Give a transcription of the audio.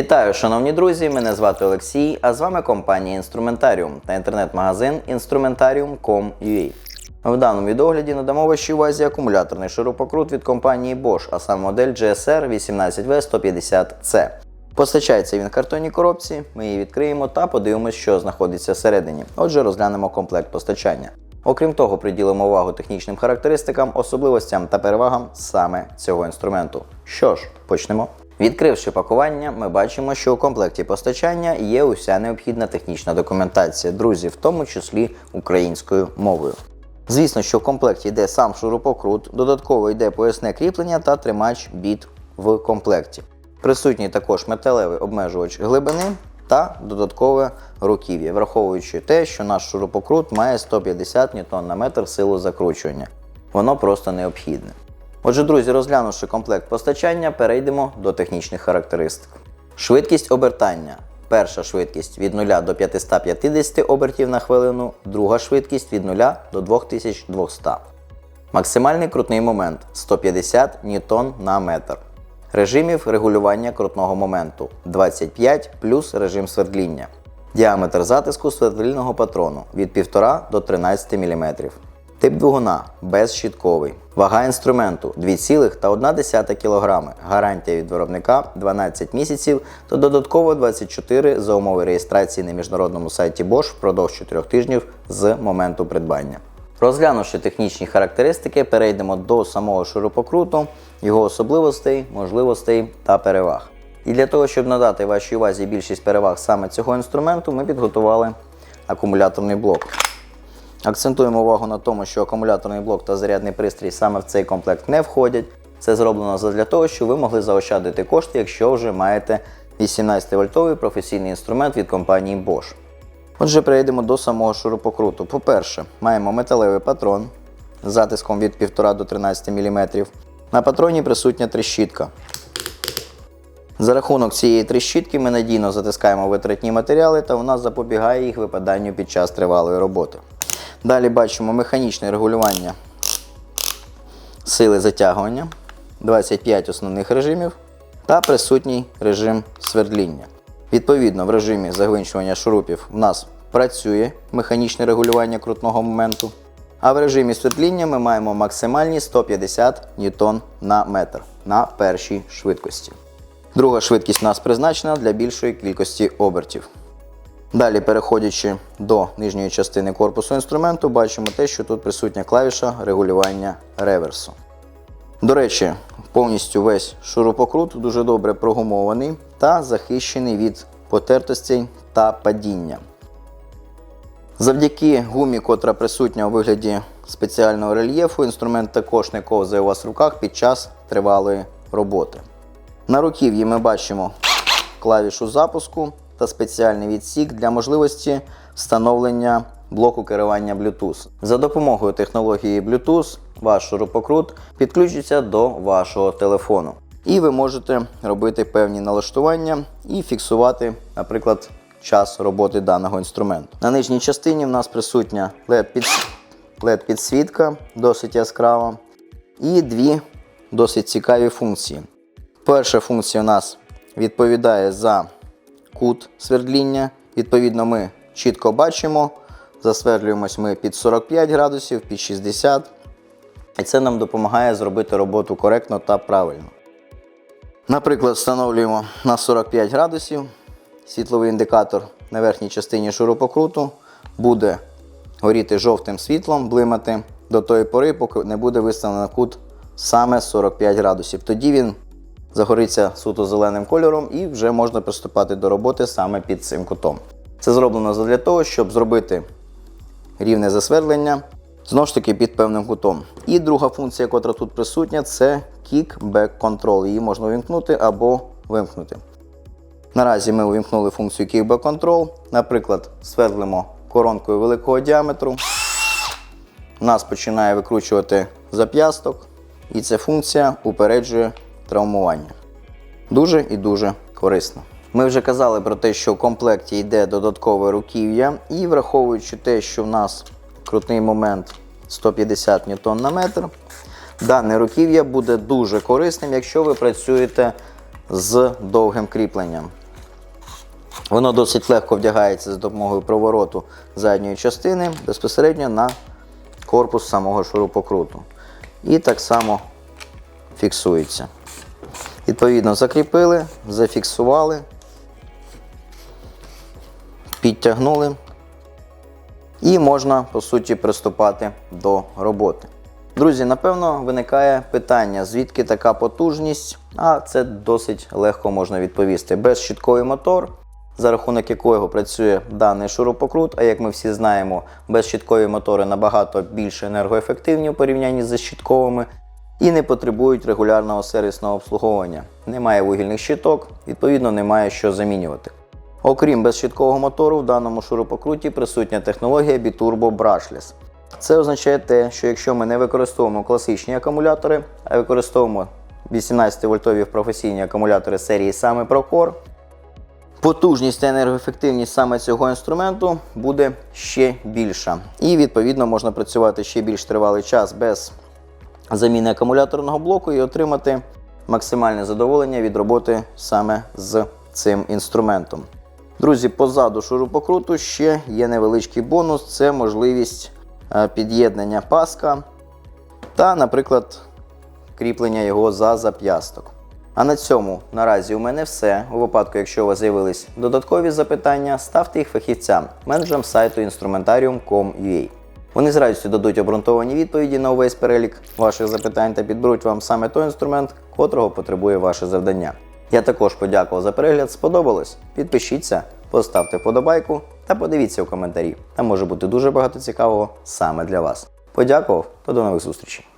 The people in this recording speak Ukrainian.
Вітаю, шановні друзі! Мене звати Олексій, а з вами компанія Інструментаріум та інтернет-магазин Instrumentarium.com.ua. В даному відогляді надамо вашій увазі акумуляторний шурупокрут від компанії Bosch, а саме модель GSR 18V150C. Постачається він в картонній коробці, ми її відкриємо та подивимося, що знаходиться всередині. Отже, розглянемо комплект постачання. Окрім того, приділимо увагу технічним характеристикам, особливостям та перевагам саме цього інструменту. Що ж, почнемо. Відкривши пакування, ми бачимо, що у комплекті постачання є уся необхідна технічна документація, друзі, в тому числі українською мовою. Звісно, що в комплекті йде сам шурупокрут, додатково йде поясне кріплення та тримач біт в комплекті. Присутній також металевий обмежувач глибини та додаткове руків'я, враховуючи те, що наш шурупокрут має 150 Нм силу закручування. Воно просто необхідне. Отже, друзі, розглянувши комплект постачання, перейдемо до технічних характеристик. Швидкість обертання. Перша швидкість від 0 до 550 обертів на хвилину, друга швидкість від 0 до 2200. Максимальний крутний момент 150 ньютон на метр. Режимів регулювання крутного моменту 25 плюс режим свердління. Діаметр затиску свердлільного патрону від 1,5 до 13 мм. Тип двигуна безщітковий. Вага інструменту 2,1 кг. Гарантія від виробника 12 місяців та додатково 24 за умови реєстрації на міжнародному сайті Bosch впродовж 4 тижнів з моменту придбання. Розглянувши технічні характеристики, перейдемо до самого шурупокруту, його особливостей, можливостей та переваг. І для того, щоб надати вашій увазі більшість переваг саме цього інструменту, ми підготували акумуляторний блок. Акцентуємо увагу на тому, що акумуляторний блок та зарядний пристрій саме в цей комплект не входять. Це зроблено для того, щоб ви могли заощадити кошти, якщо вже маєте 18-вольтовий професійний інструмент від компанії Bosch. Отже, перейдемо до самого шурупокруту. По-перше, маємо металевий патрон з затиском від 1,5 до 13 мм. На патроні присутня тріщітка. За рахунок цієї тріщітки ми надійно затискаємо витратні матеріали та вона запобігає їх випаданню під час тривалої роботи. Далі бачимо механічне регулювання сили затягування, 25 основних режимів та присутній режим свердління. Відповідно, в режимі загвинчування шурупів в нас працює механічне регулювання крутного моменту, а в режимі свердління ми маємо максимальні 150 ньютон на метр на першій швидкості. Друга швидкість у нас призначена для більшої кількості обертів. Далі, переходячи до нижньої частини корпусу інструменту, бачимо те, що тут присутня клавіша регулювання реверсу. До речі, повністю весь шурупокрут дуже добре прогумований та захищений від потертостей та падіння. Завдяки гумі, котра присутня у вигляді спеціального рельєфу, інструмент також не ковзає у вас в руках під час тривалої роботи. На руків'ї ми бачимо клавішу запуску та спеціальний відсік для можливості встановлення блоку керування Bluetooth. За допомогою технології Bluetooth ваш шурупокрут підключиться до вашого телефону. І ви можете робити певні налаштування і фіксувати, наприклад, час роботи даного інструменту. На нижній частині в нас присутня LED-підсвітка, досить яскрава, і дві досить цікаві функції. Перша функція у нас відповідає за кут свердління. Відповідно, ми чітко бачимо, засвердлюємось ми під 45 градусів, під 60. І це нам допомагає зробити роботу коректно та правильно. Наприклад, встановлюємо на 45 градусів. Світловий індикатор на верхній частині шурупокруту буде горіти жовтим світлом, блимати до тої пори, поки не буде виставлено кут саме 45 градусів. Тоді він загориться суто зеленим кольором і вже можна приступати до роботи саме під цим кутом. Це зроблено для того, щоб зробити рівне засвердлення знову ж таки під певним кутом. І друга функція, яка тут присутня, це Kick-Back Control. Її можна увімкнути або вимкнути. Наразі ми увімкнули функцію Kickback Control. Наприклад, свердлимо коронкою великого діаметру. Нас починає викручувати зап'ясток, і ця функція упереджує травмування. Дуже і дуже корисно. Ми вже казали про те, що в комплекті йде додаткове руків'я, і враховуючи те, що в нас крутний момент 150 Нм на метр, дане руків'я буде дуже корисним, якщо ви працюєте з довгим кріпленням. Воно досить легко вдягається за допомогою провороту задньої частини безпосередньо на корпус самого шурупокруту. І так само фіксується. Відповідно, закріпили, зафіксували, підтягнули. І можна, по суті, приступати до роботи. Друзі, напевно, виникає питання, звідки така потужність, а це досить легко можна відповісти. Безщітковий мотор, за рахунок якого працює даний шурупокрут, а як ми всі знаємо, безщіткові мотори набагато більш енергоефективні у порівнянні з щітковими і не потребують регулярного сервісного обслуговування. Немає вугільних щиток, відповідно, немає що замінювати. Окрім безщіткового мотору, в даному шурупокруті присутня технологія Biturbo Brushless. Це означає те, що якщо ми не використовуємо класичні акумулятори, а використовуємо 18-вольтові професійні акумулятори серії саме Procore, потужність та енергоефективність саме цього інструменту буде ще більша. І відповідно можна працювати ще більш тривалий час без заміни акумуляторного блоку і отримати максимальне задоволення від роботи саме з цим інструментом. Друзі, позаду шурупокруту ще є невеличкий бонус це можливість е, під'єднання паска та, наприклад, кріплення його за зап'ясток. А на цьому наразі у мене все. У випадку, якщо у вас з'явились додаткові запитання, ставте їх фахівцям, менеджерам сайту instrumentarium.com.ua. Вони з радістю дадуть обґрунтовані відповіді на увесь перелік ваших запитань та підберуть вам саме той інструмент, котрого потребує ваше завдання. Я також подякував за перегляд. Сподобалось? Підпишіться, поставте вподобайку та подивіться у коментарі. Там може бути дуже багато цікавого саме для вас. Подякував та до нових зустрічей.